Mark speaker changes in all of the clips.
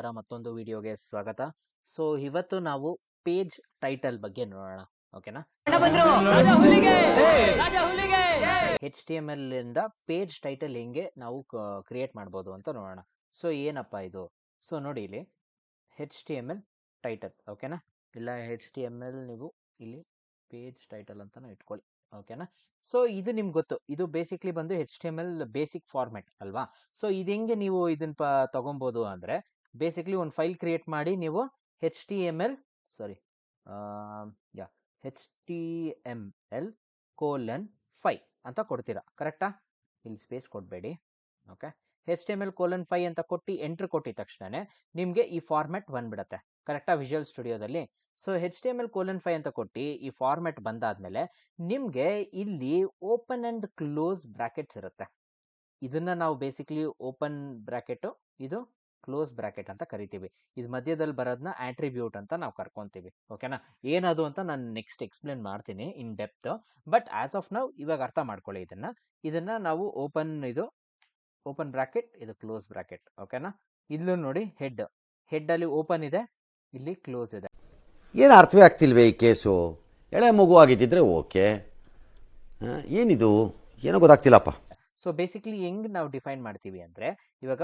Speaker 1: ನಮಸ್ಕಾರ ಮತ್ತೊಂದು ವಿಡಿಯೋಗೆ ಸ್ವಾಗತ. ಸೊ ಇವತ್ತು ನಾವು ಪೇಜ್ ಟೈಟಲ್ ಬಗ್ಗೆ ನೋಡೋಣ. ಓಕೆನಾ ಎಚ್ ಟಿ ಎಂ ಎಲ್ ಇಂದ ಪೇಜ್ ಟೈಟಲ್ ಹೆಂಗೆ ನಾವು ಕ್ರಿಯೇಟ್ ಮಾಡ್ಬೋದು ಅಂತ ನೋಡೋಣ. ಸೊ ಏನಪ್ಪ ಇದು? ಸೊ ನೋಡಿ ಇಲ್ಲಿ. H T M L title ಓಕೆನಾ ಇಲ್ಲ ಹೆಚ್ ಟಿ ಎಂ ಎಲ್ ನೀವು ಇಲ್ಲಿ ಪೇಜ್ ಟೈಟಲ್ ಅಂತ ಇಟ್ಕೊಳ್ಳಿ. ಓಕೆನಾ ಸೊ ಇದು ನಿಮ್ಗೆ ಗೊತ್ತು. ಇದು ಬೇಸಿಕ್ಲಿ ಬಂದು H T M L basic format ಅಲ್ವಾ? ಸೊ ಇದು ಹೆಂಗೆ ನೀವು ಇದನ್ನ ಪ ತಗೊಬೋದು ಅಂದರೆ ಬೇಸಿಕ್ಲಿ ಒಂದು ಫೈಲ್ ಕ್ರಿಯೇಟ್ ಮಾಡಿ ನೀವು H T M L sorry yeah H T M L colon five ಅಂತ ಕೊಡ್ತೀರಾ ಕರೆಕ್ಟಾ ಇಲ್ಲಿ ಸ್ಪೇಸ್ ಕೊಡಬೇಡಿ okay H T M L colon five ಅಂತ ಕೊಟ್ಟು ಎಂಟ್ರ್ ಕೊಟ್ಟಿದ ತಕ್ಷಣ ನಿಮಗೆ ಈ ಫಾರ್ಮ್ಯಾಟ್ ಬಂದ್ಬಿಡತ್ತೆ ಕರೆಕ್ಟಾ ವಿಜುವಲ್ ಸ್ಟುಡಿಯೋದಲ್ಲಿ so H T M L colon five ಅಂತ ಕೊಟ್ಟು ಈ ಫಾರ್ಮ್ಯಾಟ್ ಬಂದಾದ್ಮೇಲೆ ನಿಮಗೆ ಇಲ್ಲಿ ಓಪನ್ ಅಂಡ್ ಕ್ಲೋಸ್ ಬ್ರ್ಯಾಕೆಟ್ಸ್ ಇರುತ್ತೆ. ಇದನ್ನ ನಾವು ಬೇಸಿಕ್ಲಿ ಓಪನ್ ಬ್ರ್ಯಾಕೆಟು ಇದು ಕ್ಲೋಸ್ ಬ್ರಾಕೆಟ್ ಅಂತ ಕರಿತೀವಿ. ಇದು ಮಧ್ಯದಲ್ಲಿ ಬರೋದನ್ನ ಆಟ್ರಿಬ್ಯೂಟ್ ಅಂತ ನಾವು ಕರ್ಕೊಂತೀವಿ. ಓಕೆನಾ? ಏನದು ಅಂತ ನಾನು ನೆಕ್ಸ್ಟ್ ಎಕ್ಸ್ಪ್ಲೇನ್ ಮಾಡ್ತೀನಿ in depth. But as of ನಾವು ಇವಾಗ ಅರ್ಥ ಮಾಡ್ಕೊಳ್ಳಿ ಇದನ್ನ. ಇದನ್ನ ನಾವು ಓಪನ್ ಇದು ಓಪನ್ ಬ್ರಾಕೆಟ್ ಇದು ಕ್ಲೋಸ್ ಬ್ರಾಕೆಟ್. ಓಕೆನಾ? ಇಲ್ಲೂ ನೋಡಿ ಹೆಡ್. ಹೆಡ್ ಅಲ್ಲಿ ಓಪನ್ ಇದೆ ಇಲ್ಲಿ ಕ್ಲೋಸ್ ಇದೆ.
Speaker 2: ಏನು ಅರ್ಥವೇ ಆಗ್ತಿಲ್ವೇ ಈ ಕೇಸು? ಎಳೆ ಮಗು ಆಗಿದ್ದಿದ್ರೆ ಓಕೆ. ಏನಿದು? ಏನೋ ಗೊತ್ತಾಗ್ತಿಲ್ಲಪ್ಪ.
Speaker 1: ಸೊ ಬೇಸಿಕ್ಲಿ ಹೆಂಗ್ ನಾವು ಡಿಫೈನ್ ಮಾಡ್ತೀವಿ ಅಂದ್ರೆ ಇವಾಗ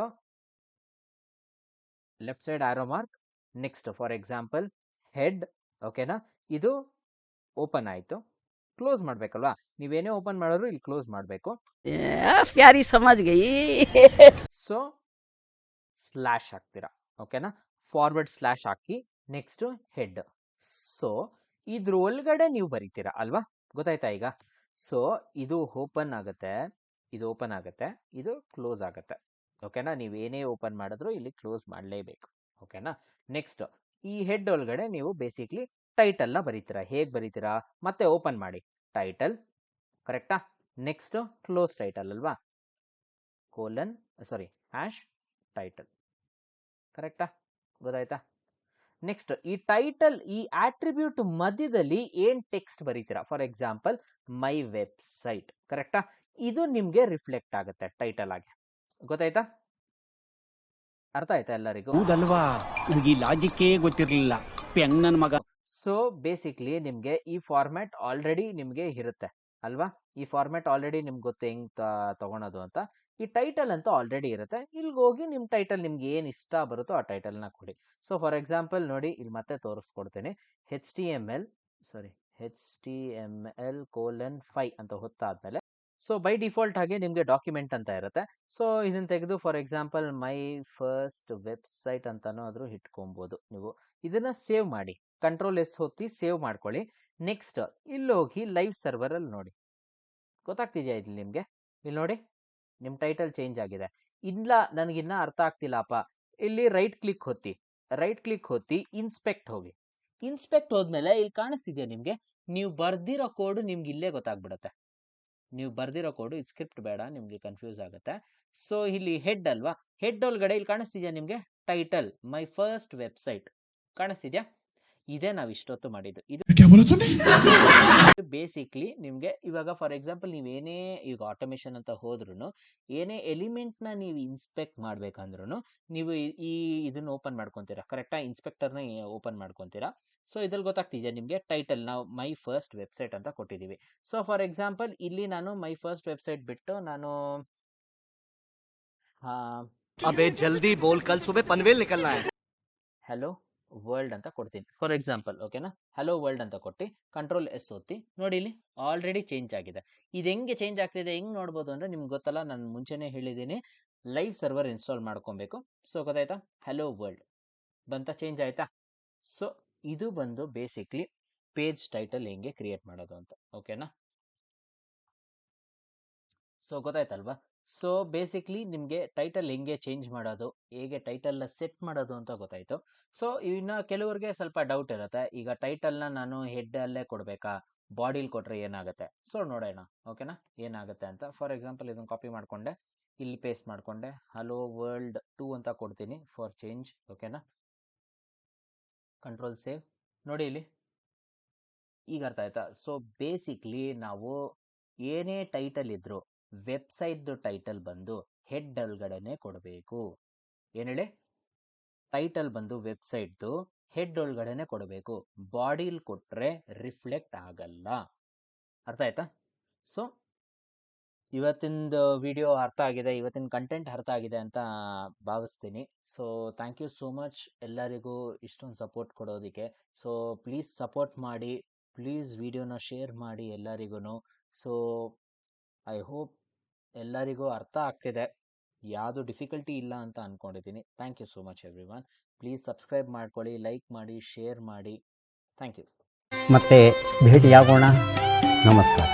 Speaker 1: left side arrow mark next for example head ಓಕೆನಾ ಇದು ಓಪನ್ ಆಯಿತು. ಕ್ಲೋಸ್ ಮಾಡ್ಬೇಕಲ್ವಾ? ನೀವೇನೇ ಓಪನ್ ಮಾಡಿದ್ರು ಇಲ್ಲಿ ಕ್ಲೋಸ್ ಮಾಡಬೇಕು.
Speaker 3: ಪ್ಯಾರಿ ಸಮಾಜ್ಗೆ
Speaker 1: ಸೊ ಸ್ಲ್ಯಾಶ್ ಹಾಕ್ತೀರಾ ಓಕೆನಾ ಫಾರ್ವರ್ಡ್ ಸ್ಲ್ಯಾಶ್ ಹಾಕಿ ನೆಕ್ಸ್ಟ್ ಹೆಡ್ ಸೊ ಇದ್ರ ಒಳಗಡೆ ನೀವು ಬರಿತೀರಾ ಅಲ್ವಾ? ಗೊತ್ತಾಯ್ತಾ ಈಗ? ಸೊ ಇದು ಓಪನ್ ಆಗುತ್ತೆ ಇದು ಓಪನ್ ಆಗುತ್ತೆ ಇದು ಕ್ಲೋಸ್ ಆಗುತ್ತೆ. ಓಕೆನಾ ನೀವು ಏನೇ ಓಪನ್ ಮಾಡಿದ್ರು ಇಲ್ಲಿ ಕ್ಲೋಸ್ ಮಾಡಲೇಬೇಕು. ಓಕೆನಾ ನೆಕ್ಸ್ಟ್ ಈ ಹೆಡ್ ಒಳಗಡೆ ನೀವು ಬೇಸಿಕ್ಲಿ ಟೈಟಲ್ನ ಬರೀತೀರಾ. ಹೇಗೆ ಬರೀತೀರಾ? ಮತ್ತೆ ಓಪನ್ ಮಾಡಿ. ಟೈಟಲ್ ಕರೆಕ್ಟಾ ನೆಕ್ಸ್ಟ್ ಕ್ಲೋಸ್ ಟೈಟಲ್ ಅಲ್ವಾ? ಕೋಲನ್ ಸಾರಿ ಹ್ಯಾಶ್ ಟೈಟಲ್ ಕರೆಕ್ಟಾ ಗೊತ್ತಾಯ್ತಾ? ನೆಕ್ಸ್ಟ್ ಈ ಟೈಟಲ್ ಈ ಆಟ್ರಿಬ್ಯೂಟ್ ಮಧ್ಯದಲ್ಲಿ ಏನ್ ಟೆಕ್ಸ್ಟ್ ಬರೀತೀರಾ? ಫಾರ್ ಎಕ್ಸಾಂಪಲ್ ಮೈ ವೆಬ್ಸೈಟ್ ಕರೆಕ್ಟಾ ಇದು ನಿಮ್ಗೆ ರಿಫ್ಲೆಕ್ಟ್ ಆಗುತ್ತೆ ಟೈಟಲ್ ಆಗಿ. ಗೊತ್ತಾಯ್ತಾ? ಅರ್ಥ ಆಯ್ತಾ ಎಲ್ಲರಿಗೂ?
Speaker 4: ಹೌದಲ್ವಾ? ನನಗೆ ಈ ಲಾಜಿಕ್ಕೇ ಗೊತ್ತಿರಲಿಲ್ಲ. ಪೆಂಗ್ ನನ್ನ ಮಗ.
Speaker 1: ಸೊ ಬೇಸಿಕ್ಲಿ ನಿಮ್ಗೆ ಈ ಫಾರ್ಮ್ಯಾಟ್ ಆಲ್ರೆಡಿ ನಿಮ್ಗೆ ಇರುತ್ತೆ ಅಲ್ವಾ? ಈ ಫಾರ್ಮ್ಯಾಟ್ ಆಲ್ರೆಡಿ ನಿಮ್ಗೆ ಗೊತ್ತು ಹೆಂಗ್ ತಗೊಳೋದು ಅಂತ. ಈ ಟೈಟಲ್ ಅಂತ ಆಲ್ರೆಡಿ ಇರುತ್ತೆ. ಇಲ್ಲಿಗೆ ಹೋಗಿ ನಿಮ್ಮ ಟೈಟಲ್ ನಿಮ್ಗೆ ಏನು ಇಷ್ಟ ಬರುತ್ತೋ ಆ ಟೈಟಲ್ನ ಕೊಡಿ. ಸೊ ಫಾರ್ ಎಕ್ಸಾಂಪಲ್ ನೋಡಿ ಇಲ್ಲಿ ಮತ್ತೆ ತೋರಿಸ್ಕೊಡ್ತೀನಿ. H T M L sorry H T M L colon five ಅಂತ ಹೊತ್ತಾದ್ಮೇಲೆ ಸೊ ಬೈ ಡಿಫಾಲ್ಟ್ ಹಾಗೆ ನಿಮಗೆ ಡಾಕ್ಯುಮೆಂಟ್ ಅಂತ ಇರುತ್ತೆ. ಸೊ ಇದನ್ನು ತೆಗೆದು for example my first website ಅಂತಾನೂ ಆದ್ರೂ ಇಟ್ಕೊಬೋದು ನೀವು. ಇದನ್ನ ಸೇವ್ ಮಾಡಿ. ಕಂಟ್ರೋಲ್ ಎಸ್ ಹೊತ್ತಿ ಸೇವ್ ಮಾಡ್ಕೊಳ್ಳಿ. ನೆಕ್ಸ್ಟ್ ಇಲ್ಲಿ ಹೋಗಿ ಲೈವ್ ಸರ್ವರ್ ಅಲ್ಲಿ ನೋಡಿ. ಗೊತ್ತಾಗ್ತಿದೆಯಾ ಇಲ್ಲಿ ನಿಮಗೆ? ಇಲ್ಲಿ ನೋಡಿ. ನಿಮ್ಮ ಟೈಟಲ್ ಚೇಂಜ್ ಆಗಿದೆ. ಇಲ್ಲ ನನಗಿನ್ನ ಅರ್ಥ ಆಗ್ತಿಲ್ಲಪ್ಪ. ಇಲ್ಲಿ ರೈಟ್ ಕ್ಲಿಕ್ ಹೊತ್ತಿ ರೈಟ್ ಕ್ಲಿಕ್ ಹೊತ್ತಿ ಇನ್ಸ್ಪೆಕ್ಟ್ ಹೋಗಿ. ಇನ್ಸ್ಪೆಕ್ಟ್ ಹೋದ್ಮೇಲೆ ಇಲ್ಲಿ ಕಾಣಿಸ್ತಿದೆಯಾ ನಿಮಗೆ? ನೀವು ಬರ್ದಿರೋ ಕೋಡ್ ನಿಮ್ಗೆ ಇಲ್ಲೇ ಗೊತ್ತಾಗ್ಬಿಡುತ್ತೆ. ನೀವು ಬರ್ದಿರೋ ಕೋಡು ಇದು ಸ್ಕ್ರಿಪ್ಟ್ ಬೇಡ, ನಿಮಗೆ ಕನ್ಫ್ಯೂಸ್ ಆಗುತ್ತೆ. ಸೊ ಇಲ್ಲಿ ಹೆಡ್ ಅಲ್ವಾ? ಹೆಡ್ ಒಳಗಡೆ ಇಲ್ಲಿ ಕಾಣಿಸ್ತಿದ್ಯಾ ನಿಮಗೆ? ಟೈಟಲ್ ಮೈ ಫಸ್ಟ್ ವೆಬ್ಸೈಟ್ ಕಾಣಿಸ್ತಿದ್ಯಾ? ಇದೇ ನಾವು ಇಷ್ಟೊತ್ತು ಮಾಡಿದ್ದು. ಇದು ಬೇಸಿಕ್ಲಿ ನಿಮಗೆ ಇವಾಗ ಫಾರ್ ಎಕ್ಸಾಂಪಲ್ ನೀವೇನೇ ಈಗ ಆಟೋಮೇಷನ್ ಅಂತ ಹೋದ್ರೂ ಏನೇ ಎಲಿಮೆಂಟ್ನ ನೀವು ಇನ್ಸ್ಪೆಕ್ಟ್ ಮಾಡ್ಬೇಕಂದ್ರೂ ನೀವು ಈ ಇದನ್ನ ಓಪನ್ ಮಾಡ್ಕೊತೀರಾ. ಕರೆಕ್ಟಾಗಿ ಇನ್ಸ್ಪೆಕ್ಟರ್ನ ಓಪನ್ ಮಾಡ್ಕೊಂತೀರಾ. ಸೊ ಇದ್ರಲ್ಲಿ ಗೊತ್ತಾಗ್ತಿದೆ ನಿಮಗೆ ಟೈಟಲ್ ನಾವು ಮೈ ಫಸ್ಟ್ ವೆಬ್ಸೈಟ್ ಅಂತ ಕೊಟ್ಟಿದ್ದೀವಿ ಸೊ ಫಾರ್ ಎಕ್ಸಾಂಪಲ್ ಇಲ್ಲಿ ನಾನು ಮೈ ಫಸ್ಟ್ ವೆಬ್ಸೈಟ್ ಬಿಟ್ಟು ನಾನು
Speaker 5: ಅಬೇ ಜಲ್ದಿ ಬೋಲ್ ಕಲ್ ಸುಬೆ ಪನ್ವೇಲ್ ನಿಕಲ್ನಾ
Speaker 1: ಹಲೋ ವರ್ಲ್ಡ್ ಅಂತ ಕೊಡ್ತೀನಿ. ಫಾರ್ ಎಕ್ಸಾಂಪಲ್ ಓಕೆನಾ ಹಲೋ ವರ್ಲ್ಡ್ ಅಂತ ಕೊಟ್ಟು ಕಂಟ್ರೋಲ್ ಎಸ್ ಒತ್ತಿ, ನೋಡಿ ಇಲ್ಲಿ ಆಲ್ರೆಡಿ ಚೇಂಜ್ ಆಗಿದೆ. ಇದು ಹೆಂಗೆ ಚೇಂಜ್ ಆಗ್ತಿದೆ, ಹೆಂಗೆ ನೋಡ್ಬೋದು ಅಂದರೆ ನಿಮ್ಗೆ ಗೊತ್ತಲ್ಲ, ನಾನು ಮುಂಚೆನೇ ಹೇಳಿದ್ದೀನಿ ಲೈವ್ ಸರ್ವರ್ ಇನ್ಸ್ಟಾಲ್ ಮಾಡ್ಕೊಬೇಕು. ಸೊ ಗೊತ್ತಾಯ್ತಾ? ಹಲೋ ವರ್ಲ್ಡ್ ಬಂತ ಚೇಂಜ್ ಆಯಿತಾ? ಸೊ ಇದು ಬಂದು ಬೇಸಿಕ್ಲಿ ಪೇಜ್ ಟೈಟಲ್ ಹೆಂಗೆ ಕ್ರಿಯೇಟ್ ಮಾಡೋದು ಅಂತ ಓಕೆನಾ ಸೊ ಗೊತ್ತಾಯ್ತಲ್ವಾ? ಸೊ ಬೇಸಿಕ್ಲಿ ನಿಮಗೆ ಟೈಟಲ್ ಹೆಂಗೆ ಚೇಂಜ್ ಮಾಡೋದು, ಹೇಗೆ ಟೈಟಲ್ನ ಸೆಟ್ ಮಾಡೋದು ಅಂತ ಗೊತ್ತಾಯಿತು. ಸೊ ಇನ್ನು ಕೆಲವರಿಗೆ ಸ್ವಲ್ಪ ಡೌಟ್ ಇರುತ್ತೆ. ಈಗ ಟೈಟಲ್ನ ನಾನು ಹೆಡ್ ಅಲ್ಲೇ ಕೊಡಬೇಕಾ? ಬಾಡಿಲಿ ಕೊಟ್ಟರೆ ಏನಾಗುತ್ತೆ? ಸೊ ನೋಡೋಣ ಓಕೆನಾ ಏನಾಗುತ್ತೆ ಅಂತ. ಫಾರ್ ಎಕ್ಸಾಂಪಲ್ ಇದನ್ನು ಕಾಪಿ ಮಾಡಿಕೊಂಡೆ. ಇಲ್ಲಿ ಪೇಸ್ಟ್ ಮಾಡಿಕೊಂಡೆ. ಹಲೋ ವರ್ಲ್ಡ್ ಟೂ ಅಂತ ಕೊಡ್ತೀನಿ ಫಾರ್ ಚೇಂಜ್ ಓಕೆನಾ ಕಂಟ್ರೋಲ್ ಸೇವ್ ನೋಡಿ ಇಲ್ಲಿ. ಈಗ ಅರ್ಥ ಆಯ್ತಾ? ಸೊ ಬೇಸಿಕ್ಲಿ ನಾವು ಏನೇ ಟೈಟಲ್ ಇದ್ರು ವೆಬ್ಸೈಟ್ದು ಟೈಟಲ್ ಬಂದು ಹೆಡ್ ಒಳಗಡೆನೆ ಕೊಡಬೇಕು. ಏನು ಹೇಳಿ? ಟೈಟಲ್ ಬಂದು ವೆಬ್ಸೈಟ್ದು ಹೆಡ್ ಒಳಗಡೆನೆ ಕೊಡಬೇಕು. ಬಾಡಿಲಿ ಕೊಟ್ಟರೆ ರಿಫ್ಲೆಕ್ಟ್ ಆಗಲ್ಲ. ಅರ್ಥ ಆಯ್ತಾ? ಸೊ, ಇವತ್ತಿಂದು ವಿಡಿಯೋ ಅರ್ಥ ಆಗಿದೆ, ಇವತ್ತಿನ ಕಂಟೆಂಟ್ ಅರ್ಥ ಆಗಿದೆ ಅಂತ ಭಾವಿಸ್ತೀನಿ. So, thank you so much ಎಲ್ಲರಿಗೂ ಇಷ್ಟೊಂದು ಸಪೋರ್ಟ್ ಕೊಡೋದಕ್ಕೆ. ಸೊ, ಪ್ಲೀಸ್ ಸಪೋರ್ಟ್ ಮಾಡಿ, ಪ್ಲೀಸ್ ವಿಡಿಯೋನ ಶೇರ್ ಮಾಡಿ ಎಲ್ಲರಿಗೂ ಸೊ, ಐ ಹೋಪ್ ಎಲ್ಲರಿಗೂ ಅರ್ಥ ಆಗ್ತಿದೆ. ಯಾವುದು ಡಿಫಿಕಲ್ಟಿ ಇಲ್ಲ ಅಂತ ಅಂದ್ಕೊಂಡಿದ್ದೀನಿ thank you so much everyone please subscribe ಮಾಡ್ಕೊಳ್ಳಿ ಲೈಕ್ ಮಾಡಿ ಶೇರ್ ಮಾಡಿ. ಥ್ಯಾಂಕ್ ಯು
Speaker 6: ಮತ್ತೆ ಭೇಟಿಯಾಗೋಣ. ನಮಸ್ಕಾರ.